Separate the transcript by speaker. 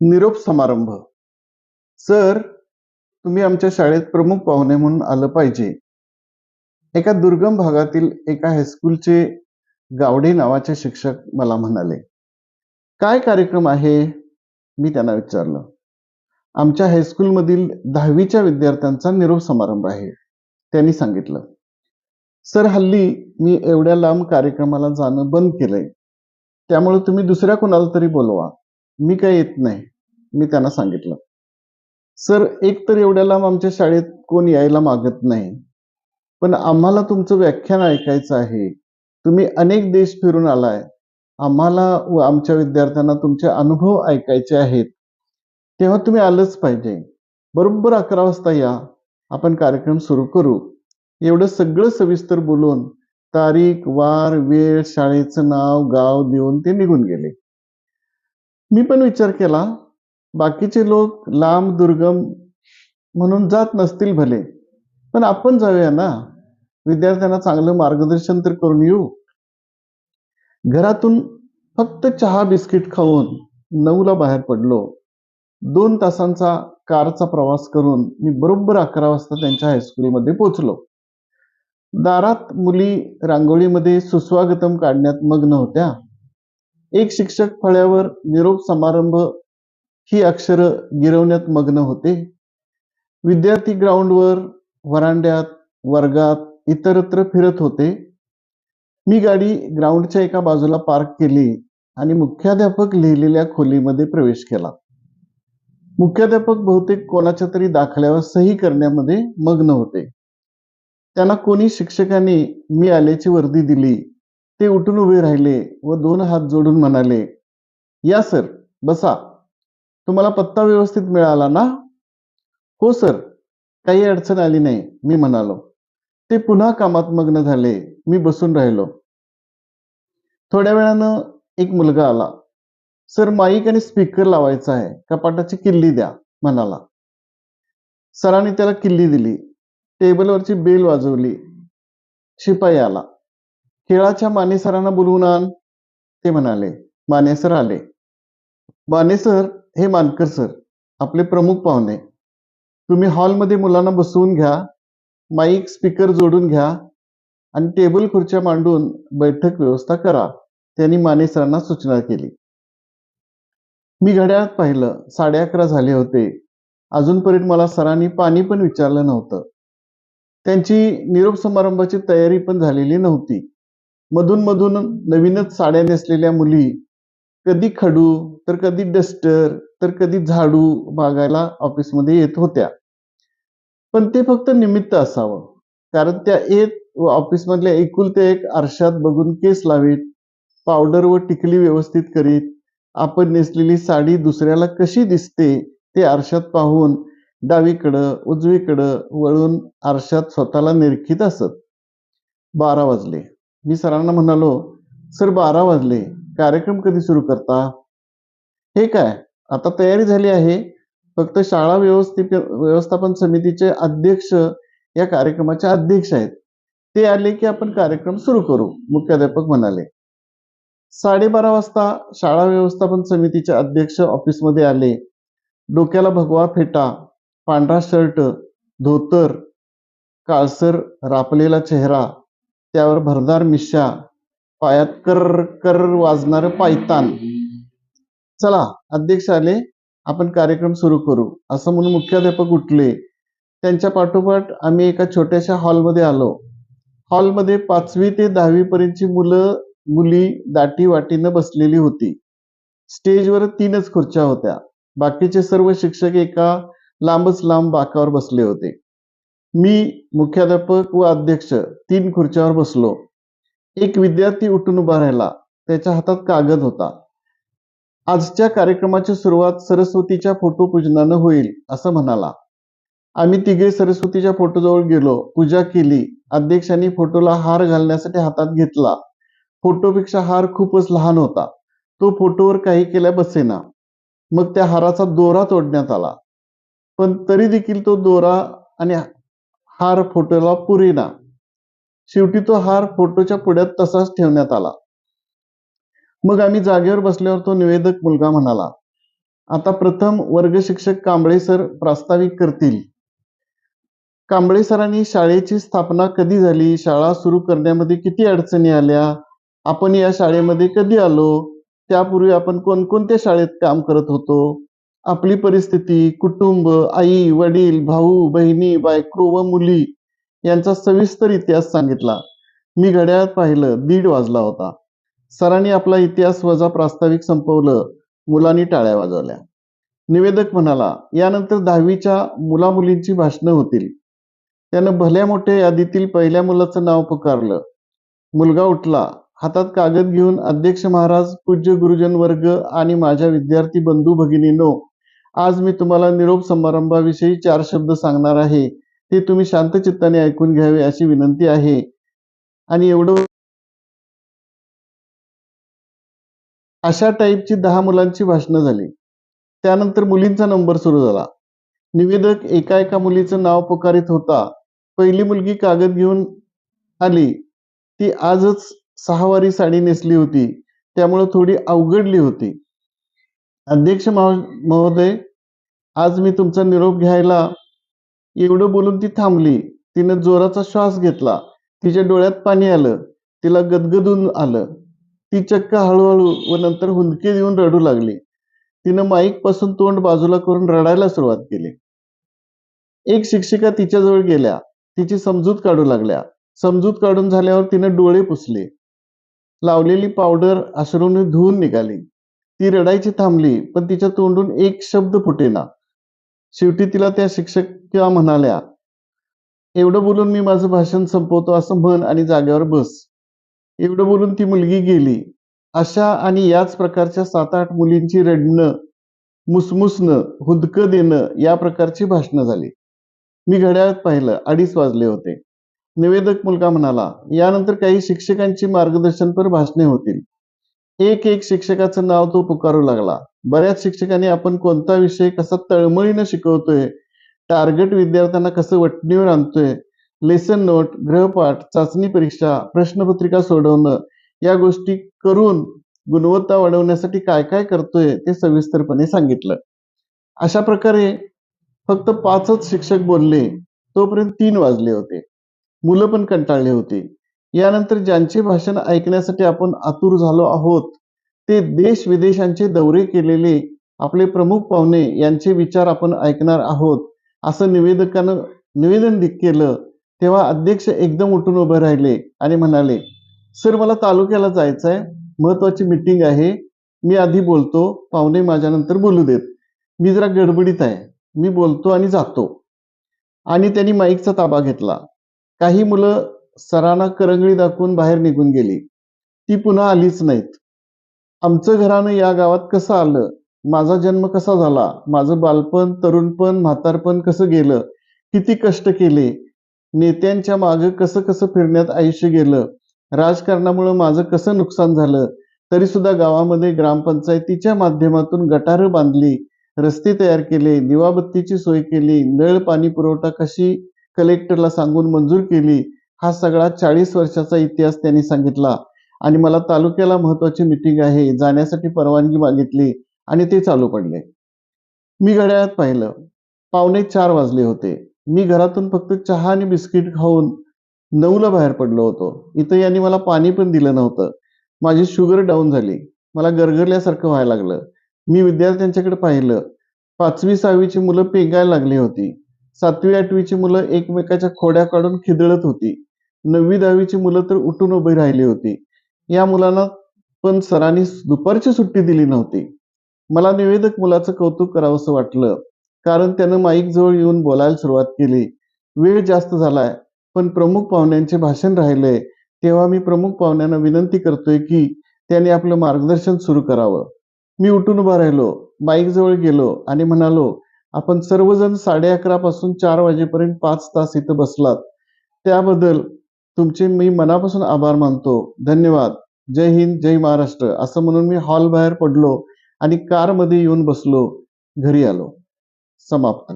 Speaker 1: निरोप समारंभ. सर तुम्ही आमच्या शाळेत प्रमुख पाहुणे म्हणून आलं पाहिजे. एका दुर्गम भागातील एका हायस्कूलचे गावडे नावाचे शिक्षक मला म्हणाले काय कार्यक्रम आहे? मी त्यांना विचारलं आमच्या हायस्कूलमधील दहावीच्या विद्यार्थ्यांचा निरोप समारंभ आहे. त्यांनी सांगितलं सर हल्ली मी एवढ्या लांब कार्यक्रमाला जाणं बंद केलंय. त्यामुळे तुम्ही दुसऱ्या कोणाला तरी बोलवा. मी काय येत नाही. मी त्यांना सांगितलं. सर एक तर एवढ्या लांब आमच्या शाळेत कोण यायला मागत नाही. पण आम्हाला तुमचं व्याख्यान ऐकायचं आहे. तुम्ही अनेक देश फिरून आलाय. आम्हाला व आमच्या विद्यार्थ्यांना तुमचे अनुभव ऐकायचे आहेत. तेव्हा तुम्ही आलंच पाहिजे. बरोबर अकरा वाजता या. आपण कार्यक्रम सुरू करू. एवढं सगळं सविस्तर बोलून तारीख वार वेळ शाळेचं नाव गाव देऊन ते निघून गेले. मी पण विचार केला बाकीचे लोक लांब दुर्गम म्हणून जात नसतील भले पण आपण जाऊया ना. विद्यार्थ्यांना चांगलं मार्गदर्शन तर करून येऊ. घरातून फक्त चहा बिस्किट खाऊन नऊला बाहेर पडलो. दोन तासांचा कारचा प्रवास करून मी बरोबर अकरा वाजता त्यांच्या हायस्कूलमध्ये पोचलो दारात मुली रांगोळीमध्ये सुस्वागतम काढण्यात मग्न होत्या. एक शिक्षक फळ्यावर निरोप समारंभ ही अक्षर गिरवण्यात मग्न होते. विद्यार्थी ग्राउंडवर वरांड्यात वर्गात इतरत्र फिरत होते. मी गाडी ग्राउंडच्या एका बाजूला पार्क केली आणि मुख्याध्यापक लिहिलेल्या खोलीमध्ये प्रवेश केला. मुख्याध्यापक बहुतेक कोणाच्या तरी दाखल्यावर सही करण्यामध्ये मग्न होते. त्यांना कोणी शिक्षकांनी मी आल्याची वर्दी दिली. ते उठून उभे राहिले व दोन हात जोडून म्हणाले या सर बसा. तुम्हाला पत्ता व्यवस्थित मिळाला ना? हो सर. काही अडचण आली नाही मी म्हणालो. ते पुन्हा कामात मग्न झाले. मी बसून राहिलो. थोड्या वेळानं एक मुलगा आला. सर माईक आणि स्पीकर लावायचा आहे. कपाटाची किल्ली द्या म्हणाला. सरांनी त्याला किल्ली दिली. टेबलवरची बेल वाजवली. शिपाई आला. खेळाच्या माने सरांना बोलवून आण ते म्हणाले. माने सर आले. माने सर हे मानकर सर आपले प्रमुख पाहुणे. तुम्ही हॉलमध्ये मुलांना बसवून घ्या माईक स्पीकर जोडून घ्या आणि टेबल खुर्च्या मांडून बैठक व्यवस्था करा त्यांनी माने सरांना सूचना केली. मी घड्याळात पाहिलं साडे अकरा झाले होते. अजूनपर्यंत मला सरांनी पाणी पण विचारलं नव्हतं. त्यांची निरोप समारंभाची तयारी पण झालेली नव्हती. मधून मधून नवीनच साड्या नेसलेल्या मुली कधी खडू तर कधी डस्टर तर कधी झाडू मागायला ऑफिसमध्ये येत होत्या. पण ते फक्त निमित्त असावं. कारण त्या येत व ऑफिसमधल्या एकुलते एक आरशात बघून केस लावीत पावडर व टिकली व्यवस्थित करीत आपण नेसलेली साडी दुसऱ्याला कशी दिसते ते आरशात पाहून डावीकडं उजवीकडं वळून आरशात स्वतःला निरखित असत. बारा वाजले. मी सरांना म्हणालो सर बारा वाजले. कार्यक्रम कधी सुरू करता? हे काय? आता तयारी झाली आहे. फक्त शाळा व्यवस्थित व्यवस्थापन समितीचे अध्यक्ष या कार्यक्रमाचे अध्यक्ष आहेत. ते आले की आपण कार्यक्रम सुरू करू मुख्याध्यापक म्हणाले. साडेबारा वाजता शाळा व्यवस्थापन समितीचे अध्यक्ष ऑफिसमध्ये आले. डोक्याला भगवा फेटा पांढरा शर्ट धोतर काळसर रापलेला चेहरा त्यावर भरदार मिशा पायात कर कर वाजणार पायतान. चला अध्यक्ष आले आपण कार्यक्रम सुरू करू. असं म्हणून मुख्याध्यापक उठले. त्यांच्या पाठोपाठ आम्ही एका छोट्याशा हॉलमध्ये आलो. हॉलमध्ये पाचवी ते दहावी पर्यंतची मुलं मुली दाटी वाटीनं बसलेली होती. स्टेजवर तीनच खुर्च्या होत्या. बाकीचे सर्व शिक्षक एका लांबच लांब बाकावर बसले होते. मी मुख्याध्यापक व अध्यक्ष तीन खुर्च्यावर बसलो. एक विद्यार्थी उठून उभा राहिला. त्याच्या हातात कागद होता. आजच्या कार्यक्रमाची सुरुवात सरस्वतीच्या फोटो पूजनानं होईल असं म्हणाला. आम्ही तिघे सरस्वतीच्या फोटोजवळ गेलो. पूजा केली. अध्यक्षांनी फोटोला हार घालण्यासाठी हातात घेतला. फोटोपेक्षा हार खूपच लहान होता. तो फोटोवर काही केल्या बसेना. मग त्या हाराचा दोरा तोडण्यात आला. पण तरी देखील तो दोरा आणि हार फोटोला पुरेना. शेवटी तो हार फोटोच्या पुढ्यात तसाच ठेवण्यात आला. मग आम्ही जागेवर बसल्यावर तो निवेदक मुलगा म्हणाला आता प्रथम वर्ग शिक्षक कांबळे सर प्रास्ताविक करतील. कांबळे सरांनी शाळेची स्थापना कधी झाली? शाळा सुरू करण्यामध्ये किती अडचणी आल्या? आपण या शाळेमध्ये कधी आलो? त्यापूर्वी आपण कोणकोणत्या शाळेत काम करत होतो? आपली परिस्थिती कुटुंब आई वडील भाऊ बहिणी बायको व मुली यांचा सविस्तर इतिहास सांगितला. मी घड्याळात पाहिलं दीड वाजला होता. सरांनी आपला इतिहास वजा प्रास्ताविक संपवलं मुलांनी टाळ्या वाजवल्या. निवेदक म्हणाला यानंतर दहावीच्या मुलामुलींची भाषणं होतील. त्यानं भल्या मोठ्या यादीतील पहिल्या मुलाचं नाव पुकारलं. मुलगा उठला हातात कागद घेऊन अध्यक्ष महाराज पूज्य गुरुजन वर्ग आणि माझ्या विद्यार्थी बंधू भगिनीनो आज मी तुम्हाला निरोप समारंभाविषयी चार शब्द सांगणार आहे. ते तुम्ही शांत चित्ताने ऐकून घ्यावे अशी विनंती आहे. आणि एवढं अशा टाईपची दहा मुलांची भाषणं झाली. त्यानंतर मुलींचा नंबर सुरू झाला. निवेदक एका एका मुलीचं नाव पुकारित होता. पहिली मुलगी कागद घेऊन आली. ती आजच सहावारी साडी नेसली होती. त्यामुळे थोडी अवघडली होती. अध्यक्ष महोदय आज मी तुमचा निरोप घ्यायला एवढं बोलून ती थांबली. तिनं जोराचा श्वास घेतला. तिच्या डोळ्यात पाणी आलं. तिला गदगदून आलं. ती चक्क हळूहळू व नंतर हुंदके देऊन रडू लागली. तिनं माईकपासून तोंड बाजूला करून रडायला सुरुवात केली. एक शिक्षिका तिच्याजवळ गेल्या. तिची समजूत काढू लागल्या. समजूत काढून झाल्यावर तिनं डोळे पुसले. लावलेली पावडर अश्रूने धुवून निघाली. ती रडायची थांबली पण तिच्या तोंडून एक शब्द फुटेना. शेवटी तिला त्या शिक्षका म्हणाल्या एवढं बोलून मी माझं भाषण संपवतो असं म्हण आणि जागेवर बस. एवढं बोलून ती मुलगी गेली. अशा आणि याच प्रकारच्या सात आठ मुलींची रडणं मुसमुसणं हुदकं देणं या प्रकारची भाषणं झाली. मी घड्याळात पाहिलं अडीच वाजले होते. निवेदक मुलगा म्हणाला यानंतर काही शिक्षकांची मार्गदर्शनपर भाषणे होतील. एक एक शिक्षकाचं नाव तो पुकारू लागला. बऱ्याच शिक्षकांनी आपण कोणता विषय कसा तळमळीनं शिकवतोय टार्गेट विद्यार्थ्यांना कसं वटणीवर आणतोय लेसन नोट गृहपाठ चाचणी परीक्षा प्रश्नपत्रिका सोडवणं या गोष्टी करून गुणवत्ता वाढवण्यासाठी काय काय करतोय ते सविस्तरपणे सांगितलं. अशा प्रकारे फक्त पाचच शिक्षक बोलले तोपर्यंत तीन वाजले होते. मुलं पण कंटाळले होती. यानंतर ज्यांचे भाषण ऐकण्यासाठी आपण आतुर झालो आहोत ते देश विदेशांचे दौरे केलेले आपले प्रमुख पाहुणे यांचे विचार आपण ऐकणार आहोत. असं निवेदकानं निवेदन केलं तेव्हा अध्यक्ष एकदम उठून उभे राहिले आणि म्हणाले सर मला तालुक्याला जायचंय. महत्वाची मिटिंग आहे. मी आधी बोलतो. पाहुणे माझ्यानंतर बोलू देत. मी जरा गडबडीत आहे. मी बोलतो आणि जातो. आणि त्यांनी माईकचा ताबा घेतला. काही मुलं सरांना करंगळी दाखवून बाहेर निघून गेली. ती पुन्हा आलीच नाहीत. आमचं घरानं या गावात कसं आलं? माझा जन्म कसा झाला? माझं बालपण तरुणपण म्हातारपण कसं गेलं? किती कष्ट केले? नेत्यांच्या मागं कसं कसं फिरण्यात आयुष्य गेलं? राजकारणामुळं माझं कसं नुकसान झालं? तरी सुद्धा गावामध्ये ग्रामपंचायतीच्या माध्यमातून गटारं बांधली रस्ते तयार केले दिवाबत्तीची सोय केली नळ पाणी पुरवठा कशी कलेक्टरला सांगून मंजूर केली हा सगळा चाळीस वर्षाचा इतिहास त्यांनी सांगितला. आणि मला तालुक्याला महत्वाची मिटिंग आहे जाण्यासाठी परवानगी मागितली आणि ते चालू पडले. मी घड्याळात पाहिलं. पावणे चार वाजले होते. मी घरातून फक्त चहा आणि बिस्किट खाऊन नऊला बाहेर पडलो होतो. इथं यांनी मला पाणी पण दिलं नव्हतं. माझी शुगर डाऊन झाली. मला गरगरल्यासारखं व्हायला लागलं. मी विद्यार्थ्यांच्याकडे पाहिलं. पाचवी सहावीची मुलं पेंगायला लागली होती. सातवी आठवीची मुलं एकमेकाच्या खोड्या काढून खिदळत होती. नववी दहावीची मुलं तर उठून उभी राहिली होती. या मुलांना पण सरांनी दुपारची सुट्टी दिली नव्हती. मला निवेदक मुलाचं कौतुक करावंसं वाटलं. कारण त्यानं माईक जवळ येऊन बोलायला सुरुवात केली. वेळ जास्त झालाय पण प्रमुख पाहुण्यांचे भाषण राहिले. तेव्हा मी प्रमुख पाहुण्यांना विनंती करतोय की त्यांनी आपलं मार्गदर्शन सुरू करावं. मी उठून उभा राहिलो माईक जवळ गेलो आणि म्हणालो आपण सर्वजण साडे अकरा पासून चार वाजेपर्यंत पाच तास इथं बसलात. त्याबद्दल तुमचे मी मनापासून आभार मानतो. धन्यवाद. जय हिंद जय महाराष्ट्र. असं म्हणून मी हॉल बाहेर पडलो आणि कारमध्ये येऊन बसलो. घरी आलो. समाप्त.